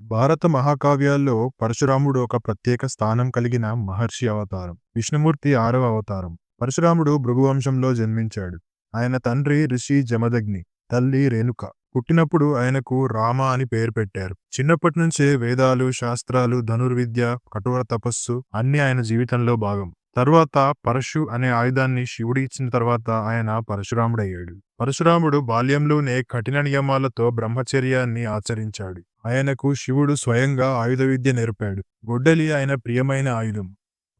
భారత మహాకావ్యాల్లో పరశురాముడు ఒక ప్రత్యేక స్థానం కలిగిన మహర్షి అవతారం విష్ణుమూర్తి ఆరవ అవతారం. పరశురాముడు భృగువంశంలో జన్మించాడు. ఆయన తండ్రి ఋషి జమదగ్ని తల్లి రేణుక. పుట్టినప్పుడు ఆయనకు రామ అని పేరు పెట్టారు. చిన్నప్పటి నుంచే వేదాలు శాస్త్రాలు ధనుర్విద్య కఠోర తపస్సు అన్ని ఆయన జీవితంలో భాగం. తరువాత పరశు అనే ఆయుధాన్ని శివుడు ఇచ్చిన తర్వాత ఆయన పరశురాముడయ్యాడు. పరశురాముడు బాల్యంలోనే కఠిన నియమాలతో బ్రహ్మచర్యాన్ని ఆచరించాడు. ఆయనకు శివుడు స్వయంగా ఆయుధ విద్య నేర్పాడు. గొడ్డలి ఆయన ప్రియమైన ఆయుధం.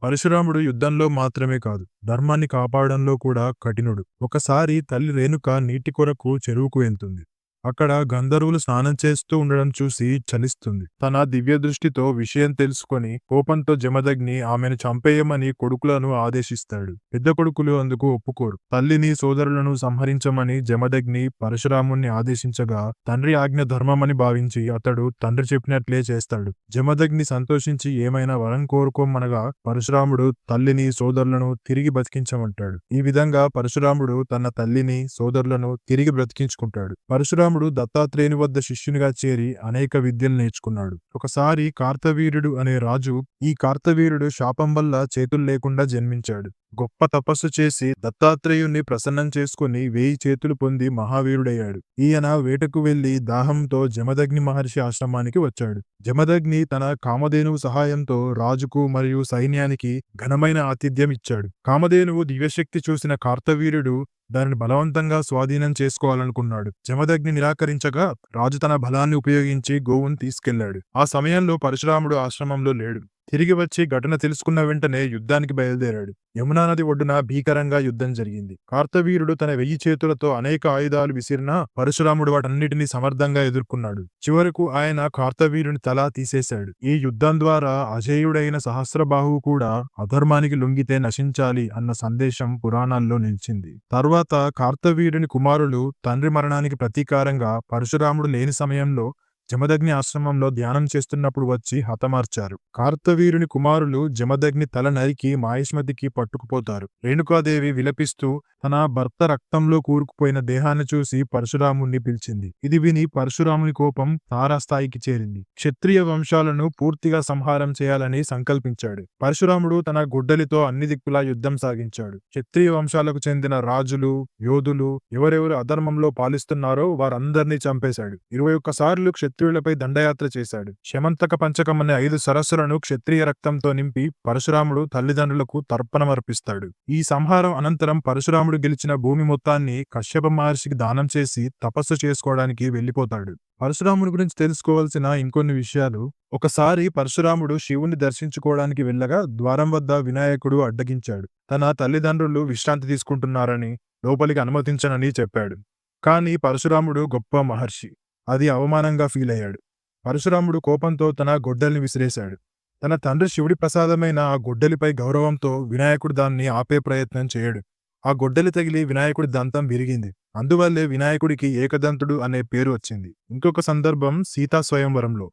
పరశురాముడు యుద్ధంలో మాత్రమే కాదు ధర్మాన్ని కాపాడంలో కూడా కఠినుడు. ఒకసారి తల్లి రేణుక నీటి కొరకు చెరువుకు వెళ్తుంది. అక్కడ గంధర్వులు స్నానం చేస్తూ ఉండడం చూసి చలిస్తుంది. తన దివ్య దృష్టితో విషయం తెలుసుకొని కోపంతో జమదగ్ని ఆమెను చంపేయమని కొడుకులను ఆదేశిస్తాడు. పెద్ద కొడుకులు అందుకు ఒప్పుకోరు. తల్లిని సోదరులను సంహరించమని జమదగ్ని పరశురాముణ్ణి ఆదేశించగా తండ్రి ఆజ్ఞ ధర్మమని భావించి అతడు తండ్రి చెప్పినట్లే చేస్తాడు. జమదగ్ని సంతోషించి ఏమైనా వరం కోరుకోమనగా పరశురాముడు తల్లిని సోదరులను తిరిగి బతికించమంటాడు. ఈ విధంగా పరశురాముడు తన తల్లిని సోదరులను తిరిగి బ్రతికించుకుంటాడు. పరశురాముడు దత్తాత్రేయుని వద్ద శిష్యునిగా చేరి అనేక విద్యలు నేర్చుకున్నాడు. ఒకసారి కార్తవీర్యుడు అనే రాజు ఈ కార్తవీర్యుడు శాపం వల్ల చేతులు లేకుండా జన్మించాడు. గొప్ప తపస్సు చేసి దత్తాత్రేయుణ్ణి ప్రసన్నం చేసుకుని వేయి చేతులు పొంది మహావీరుడయ్యాడు. ఈయన వేటకు వెళ్ళి దాహంతో జమదగ్ని మహర్షి ఆశ్రమానికి వచ్చాడు. జమదగ్ని తన కామధేనువు సహాయంతో రాజుకు మరియు సైన్యానికి ఘనమైన ఆతిథ్యం ఇచ్చాడు. కామధేనువు దివ్యశక్తి చూసిన కార్తవీరుడు దానిని బలవంతంగా స్వాధీనం చేసుకోవాలనుకున్నాడు. జమదగ్ని నిరాకరించగా రాజు తన బలాన్ని ఉపయోగించి గోవును తీసుకెళ్ళాడు ఆ సమయంలో పరశురాముడు ఆశ్రమంలో లేడు. తిరిగి వచ్చి ఘటన తెలుసుకున్న వెంటనే యుద్ధానికి బయలుదేరాడు. యమునా నది ఒడ్డున భీకరంగా యుద్ధం జరిగింది. కార్తవీరుడు తన వెయ్యి చేతులతో అనేక ఆయుధాలు విసిరినా పరశురాముడు వాటన్నిటినీ సమర్థంగా ఎదుర్కొన్నాడు. చివరకు ఆయన కార్తవీరుని తల తీసేశాడు. ఈ యుద్ధం ద్వారా అజేయుడైన సహస్రబాహువు కూడా అధర్మానికి లొంగితే నశించాలి అన్న సందేశం పురాణాల్లో నిలిచింది. తర్వాత కార్తవీరుని కుమారులు తండ్రి మరణానికి ప్రతీకారంగా పరశురాముడు లేని సమయంలో జమదగ్ని ఆశ్రమంలో ధ్యానం చేస్తున్నప్పుడు వచ్చి హతమార్చారు. కార్తవీరుని కుమారులు జమదగ్ని తల నరికి మాహిష్మతికి పట్టుకుపోతారు. రేణుకాదేవి విలపిస్తూ తన భర్త రక్తంలో కూరుకుపోయిన దేహాన్ని చూసి పరశురాముణ్ణి పిలిచింది. ఇది విని పరశురాముని కోపం తారాస్థాయికి చేరింది. క్షత్రియ వంశాలను పూర్తిగా సంహారం చేయాలని సంకల్పించాడు. పరశురాముడు తన గుడ్డలితో అన్ని దిక్కులా యుద్ధం సాగించాడు. క్షత్రియ వంశాలకు చెందిన రాజులు యోధులు ఎవరెవరు అధర్మంలో పాలిస్తున్నారో వారందరినీ చంపేశాడు. ఇరవై ఒక్కసార్లు క్షత్రియులపై దండయాత్ర చేశాడు. శమంతక పంచకం అనే ఐదు సరస్సులను క్షత్రియ రక్తంతో నింపి పరశురాముడు తల్లిదండ్రులకు తర్పణమర్పిస్తాడు. ఈ సంహారం అనంతరం పరశురాముడు గెలిచిన భూమి మొత్తాన్ని కశ్యప మహర్షికి దానం చేసి తపస్సు చేసుకోవడానికి వెళ్ళిపోతాడు పరశురాముడి గురించి తెలుసుకోవాల్సిన ఇంకొన్ని విషయాలు. ఒకసారి పరశురాముడు శివుణ్ణి దర్శించుకోవడానికి వెళ్ళగా ద్వారం వద్ద వినాయకుడు అడ్డగించాడు. తన తల్లిదండ్రులు విశ్రాంతి తీసుకుంటున్నారని లోపలికి అనుమతించనని చెప్పాడు. కానీ పరశురాముడు గొప్ప మహర్షి. అది అవమానంగా ఫీల్ అయ్యాడు. పరశురాముడు కోపంతో తన గొడ్డల్ని విసిరేశాడు. తన తండ్రి శివుడి ప్రసాదమైన ఆ గొడ్డలిపై గౌరవంతో వినాయకుడు దాన్ని ఆపే ప్రయత్నం చేయడు. ఆ గొడ్డలి తగిలి వినాయకుడి దంతం విరిగింది. అందువల్లే వినాయకుడికి ఏకదంతుడు అనే పేరు వచ్చింది. ఇంకొక సందర్భం సీతా స్వయంవరంలో.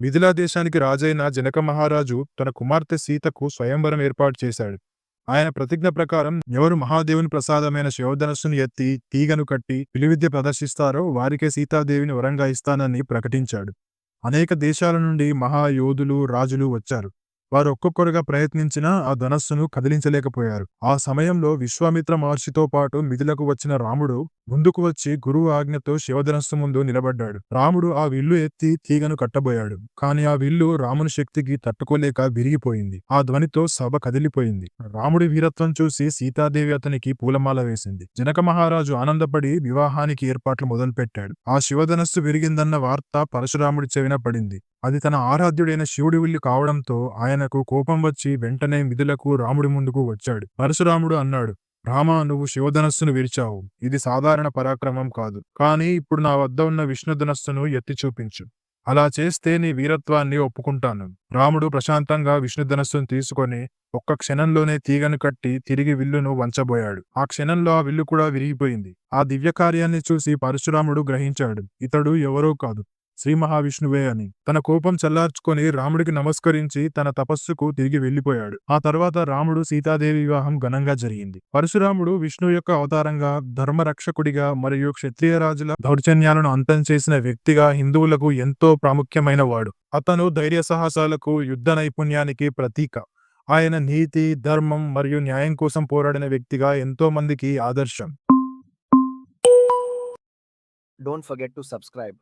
మిథిలా దేశానికి రాజైన జనక మహారాజు తన కుమార్తె సీతకు స్వయంవరం ఏర్పాటు చేశాడు. ఆయన ప్రతిజ్ఞ ప్రకారం ఎవరు మహాదేవుని ప్రసాదమైన శివధనస్సును ఎత్తి తీగను కట్టి విలువిద్య ప్రదర్శిస్తారో వారికే సీతాదేవిని వరంగా ఇస్తానని ప్రకటించాడు. అనేక దేశాల నుండి మహాయోధులు రాజులు వచ్చారు. వారు ఒక్కొక్కరుగా ప్రయత్నించినా ఆ ధనస్సును కదిలించలేకపోయారు. ఆ సమయంలో విశ్వామిత్ర మహర్షితో పాటు మిథులకు వచ్చిన రాముడు ముందుకు వచ్చి గురువు ఆజ్ఞతో శివధనస్సు ముందు నిలబడ్డాడు. రాముడు ఆ విల్లు ఎత్తి తీగను కట్టబోయాడు. కాని ఆ విల్లు రాముని శక్తికి తట్టుకోలేక విరిగిపోయింది. ఆ ధ్వనితో సభ కదిలిపోయింది. రాముడి వీరత్వం చూసి సీతాదేవి అతనికి పూలమాల వేసింది. జనక మహారాజు ఆనందపడి వివాహానికి ఏర్పాట్లు మొదలుపెట్టాడు. ఆ శివధనస్సు విరిగిందన్న వార్త పరశురాముడి చెవిన పడింది. అది తన ఆరాధ్యుడైన శివుడి విల్లు కావడంతో ఆయనకు కోపం వచ్చి వెంటనే మిథులకు రాముడి ముందుకు వచ్చాడు. పరశురాముడు అన్నాడు రామ నువ్వు శివధనస్సును విరిచావు. ఇది సాధారణ పరాక్రమం కాదు. కానీ ఇప్పుడు నా వద్ద ఉన్న విష్ణుధనస్సును ఎత్తి చూపించు. అలా చేస్తే నీ వీరత్వాన్ని ఒప్పుకుంటాను. రాముడు ప్రశాంతంగా విష్ణుధనస్సును తీసుకొని ఒక్క క్షణంలోనే తీగను కట్టి తిరిగి విల్లును వంచబోయాడు. ఆ క్షణంలో ఆ విల్లు కూడా విరిగిపోయింది. ఆ దివ్య కార్యాన్ని చూసి పరశురాముడు గ్రహించాడు ఇతడు ఎవరో కాదు. శ్రీ మహావిష్ణువే అని. తన కోపం చల్లార్చుకొని రాముడికి నమస్కరించి తన తపస్సుకు తిరిగి వెళ్ళిపోయాడు ఆ తర్వాత రాముడు సీతాదేవి వివాహం ఘనంగా జరిగింది. పరశురాముడు విష్ణు యొక్క అవతారంగా ధర్మరక్షకుడిగా మరియు క్షత్రియ రాజుల దౌర్జన్యాలను అంతం చేసిన వ్యక్తిగా హిందువులకు ఎంతో ప్రాముఖ్యమైన వాడు అతను ధైర్య సాహసాలకు యుద్ధ నైపుణ్యానికి ప్రతీక. ఆయన నీతి ధర్మం మరియు న్యాయం కోసం పోరాడిన వ్యక్తిగా ఎంతో మందికి ఆదర్శం. Don't forget to subscribe